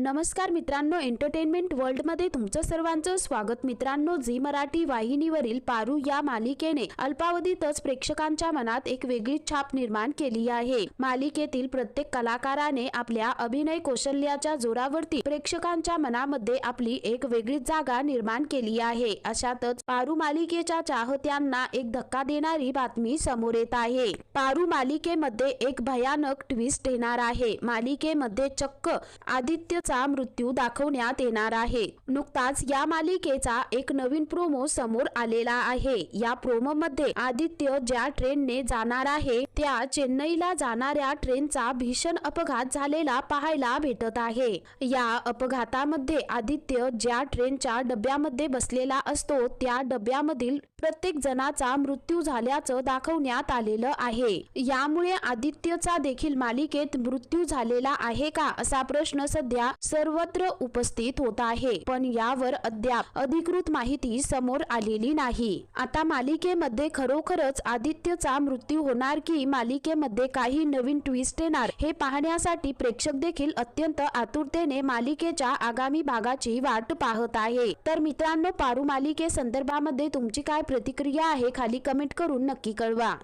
नमस्कार मित्रांनो एंटरटेनमेंट वर्ल्डमध्ये तुमचं सर्वांचं स्वागत. मित्रांनो झी मराठी वाहिनीवरील पारू या मालिकेने अल्पावधीतच प्रेक्षकांच्या मनात एक वेगळी छाप निर्माण केली आहे. मालिकेतील प्रत्येक कलाकाराने आपल्या अभिनय कौशल्याच्या जोरावरती प्रेक्षकांच्या मनामध्ये आपली एक वेगळी जागा निर्माण केली आहे. अशातच पारू मालिकेच्या चाहत्यांना एक धक्का देणारी बातमी समोर येत आहे. पारू मालिकेमध्ये एक भयानक ट्विस्ट येणार आहे. मालिकेमध्ये चक्क आदित्य आदित्यचा मृत्यू दाखवण्यात येणार आहे. नुकताच या मालिकेचा एक नवीन प्रोमो समोर आलेला आहे. या प्रोमो मध्ये आदित्य ज्या ट्रेनने जाणार आहे त्या चेन्नईला जाणाऱ्या ट्रेनचा भीषण अपघात झालेला पाहायला भेटत आहे. या अपघातामध्ये आदित्य ज्या ट्रेनच्या डब्यामध्ये बसलेला असतो त्या डब्यामधील प्रत्येक जणाचा मृत्यू झाल्याचं दाखवण्यात आलेलं आहे. यामुळे आदित्यचा देखील मालिकेत मृत्यू झालेला आहे का असा प्रश्न सध्या सर्वत्र उपस्थित होत आहे. पण यावर अद्याप अधिकृत माहिती समोर आलेली नाही. आता मालिकेमध्ये खरोखरच आदित्यचा मृत्यू होणार की मालिकेमध्ये काही नवीन ट्विस्ट येणार हे पाहण्यासाठी प्रेक्षक देखील अत्यंत आतुरतेने मालिकेच्या आगामी भागाची वाट पाहत आहे. तर मित्रांनो पारू मालिके संदर्भामध्ये तुमची काय प्रतिक्रिया आहे खाली कमेंट करून नक्की कळवा.